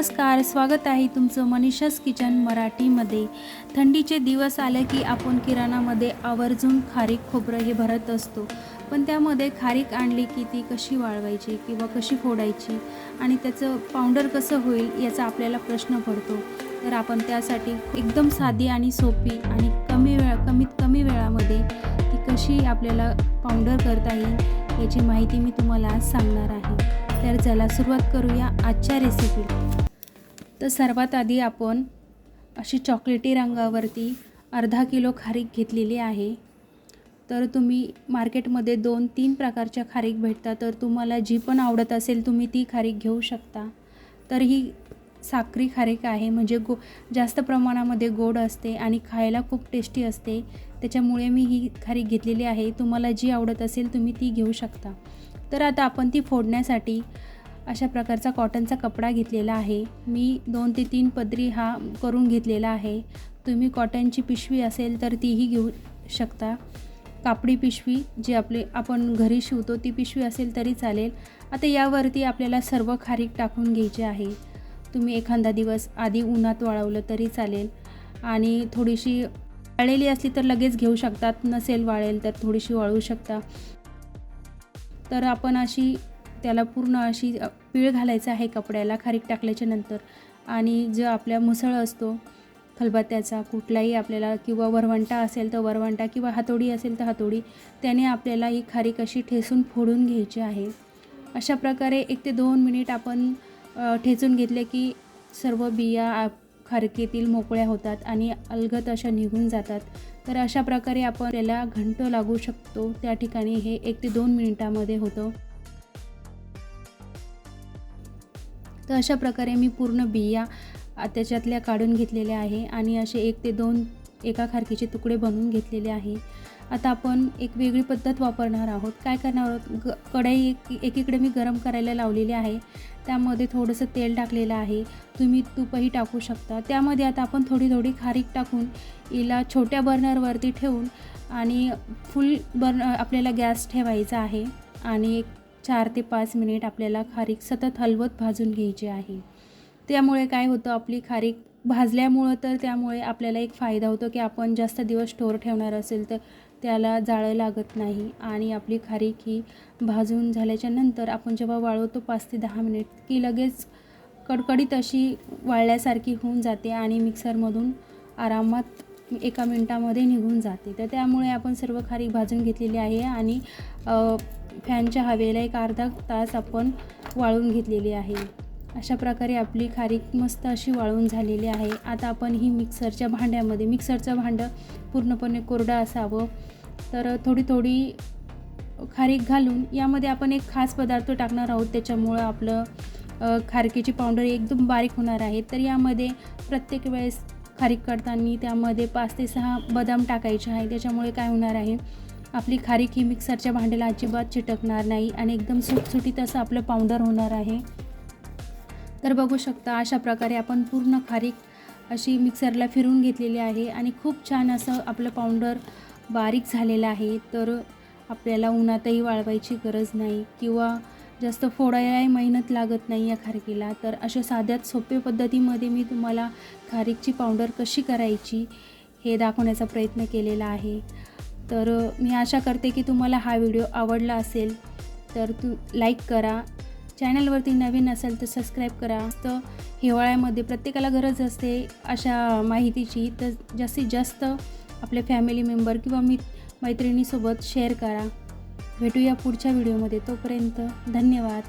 नमस्कार स्वागत आहे तुमचं मनीषास किचन मराठीमध्ये. थंडीचे दिवस आले की आपण किराणामध्ये आवर्जून खारीक खोबरं हे भरत असतो. पण त्यामध्ये खारीक आणली की ती कशी वाळवायची किंवा कशी फोडायची आणि त्याचं पावडर कसं होईल याचा आपल्याला प्रश्न पडतो. तर आपण त्यासाठी एकदम साधी आणि सोपी आणि कमी वेळा कमीत कमी वेळामध्ये ती कशी आपल्याला पावडर करता येईल याची माहिती मी तुम्हाला आज सांगणार आहे. तर चला सुरुवात करूया आजच्या रेसिपी तर सर्वात आधी आपण अशी चॉकलेटी रंगावरती अर्धा किलो खारीक घेतलेली आहे. तर तुम्ही मार्केटमध्ये दोन तीन प्रकारच्या खारीक भेटतात. तर तुम्हाला जी पण आवडत असेल तुम्ही ती खारीक घेऊ शकता. तर ही साखरी खारीक आहे. म्हणजे गो जास्त प्रमाणामध्ये गोड असते आणि खायला खूप टेस्टी असते. त्याच्यामुळे मी ही खारीक घेतलेली आहे. तुम्हाला जी आवडत असेल तुम्ही ती घेऊ शकता. तर आता आपण ती फोडण्यासाठी अशा प्रकारचा कॉटनचा कपडा घेतलेला आहे. मी दोन ते तीन पदरी हा करून घेतलेला आहे. तुम्ही कॉटनची पिशवी असेल तर तीही घेऊ शकता. कापडी पिशवी जी आपले आपण घरी शिवतो ती पिशवी असेल तरी चालेल. आता यावरती आपल्याला सर्व खारीक टाकून घ्यायची आहे. तुम्ही एखादा दिवस आधी उन्हात वाळवलं तरी चालेल. आणि थोडीशी वाळलेली असली तर लगेच घेऊ शकतात. नसेल वाळेल तर थोडीशी वाळवू शकता. तर आपण अशी त्याला पूर्ण अशी पीळ घालायचं आहे कपड्याला खारीक टाकल्याच्या नंतर. आणि जो आपल्या मुसळ असतो खलबत्त्याचा कुठलाही आपल्याला किंवा वरवंटा असेल तर वरवंटा किंवा हातोडी असेल तर हातोडी त्याने आपल्याला ही खारीक अशी ठेसून फोडून घ्यायची आहे. अशा प्रकारे एक ते दोन मिनिट आपण ठेचून घेतले की सर्व बिया खारकीतील मोकळ्या होतात आणि अलगत अशा निघून जातात. तर अशा प्रकारे आपण त्याला घंट लागू शकतो. त्या ठिकाणी हे एक ते दोन मिनिटामध्ये होतं. तर अशा प्रकारे मी पूर्ण बिया त्याच्यातल्या काढून घेतलेल्या आहे आणि असे एक ते दोन एका खारकीचे तुकडे बनवून घेतलेले आहे. आता आपण एक वेगळी पद्धत वापरणार आहोत. काय करणार आहोत? ग कढई एक एकीकडे मी गरम करायला लावलेली आहे. त्यामध्ये थोडंसं तेल टाकलेलं आहे. तुम्ही तूपही टाकू शकता. त्यामध्ये आता आपण थोडी थोडी खारीक टाकून हिला छोट्या बर्नरवरती ठेवून आणि फुल बर्न आपल्याला गॅस ठेवायचा आहे. आणि एक चार ते पाच मिनिट आपल्याला खारीक सतत हलवत भाजून घ्यायची आहे. त्यामुळे काय होतं आपली खारीक भाजल्यामुळं तर त्यामुळे आपल्याला एक फायदा होतो की आपण जास्त दिवस स्टोर ठेवणार असेल तर त्याला जाळं लागत नाही आणि आपली खारीक ही भाजून झाल्याच्यानंतर आपण जेव्हा वाळवतो पाच ते दहा मिनिट की लगेच कडकडीत अशी वाळल्यासारखी होऊन जाते आणि मिक्सरमधून आरामात एका मिनटामध्ये निघून जाते. तर त्यामुळे आपण सर्व खारीक भाजून घेतलेली आहे आणि फॅनच्या हवेला एक अर्धा तास आपण वाळून घेतलेली आहे. अशा प्रकारे आपली खारीक मस्त अशी वाळून झालेली आहे. आता आपण ही मिक्सरच्या भांड्यामध्ये मिक्सरचं भांडं पूर्णपणे कोरडं असावं. तर थोडी थोडी खारीक घालून यामध्ये आपण एक खास पदार्थ टाकणार आहोत. त्याच्यामुळं आपलं खारकीची पावडर एकदम बारीक होणार आहे. तर यामध्ये प्रत्येक वेळेस खारीक करताना त्यामध्ये पाच ते सहा बदाम टाकायचे आहे त्याच्यामुळे काय होणार आहे? आपली खारीक ही मिक्सरच्या भांड्याला अजिबात चिटकणार नाही आणि एकदम सुटसुटीत असं आपलं पावडर होणार आहे. तर बघू शकता अशा प्रकारे आपण पूर्ण खारीक अशी मिक्सरला फिरून घेतलेली आहे आणि खूप छान असं आपलं पावडर बारीक झालेलं आहे. तर आपल्याला उन्हातही वाळवायची गरज नाही किंवा जास्त फोडायलाही मेहनत लागत नाही या खारकीला तर अशा साध्यात सोप्या पद्धतीमध्ये मी तुम्हाला खारीकची पावडर कशी करायची हे दाखवण्याचा प्रयत्न केलेला आहे. तर मी आशा करते की तुम्हाला हा व्हिडिओ आवडला असेल तर तू लाईक करा. चॅनलवरती नवीन असेल तर सबस्क्राईब करा. तर हिवाळ्यामध्ये प्रत्येकाला गरज असते अशा माहितीची. तर जास्तीत जास्त आपले फॅमिली मेंबर किंवा मी मैत्रिणीसोबत शेअर करा. भेटूया पुढच्या व्हिडिओमध्ये. तोपर्यंत धन्यवाद.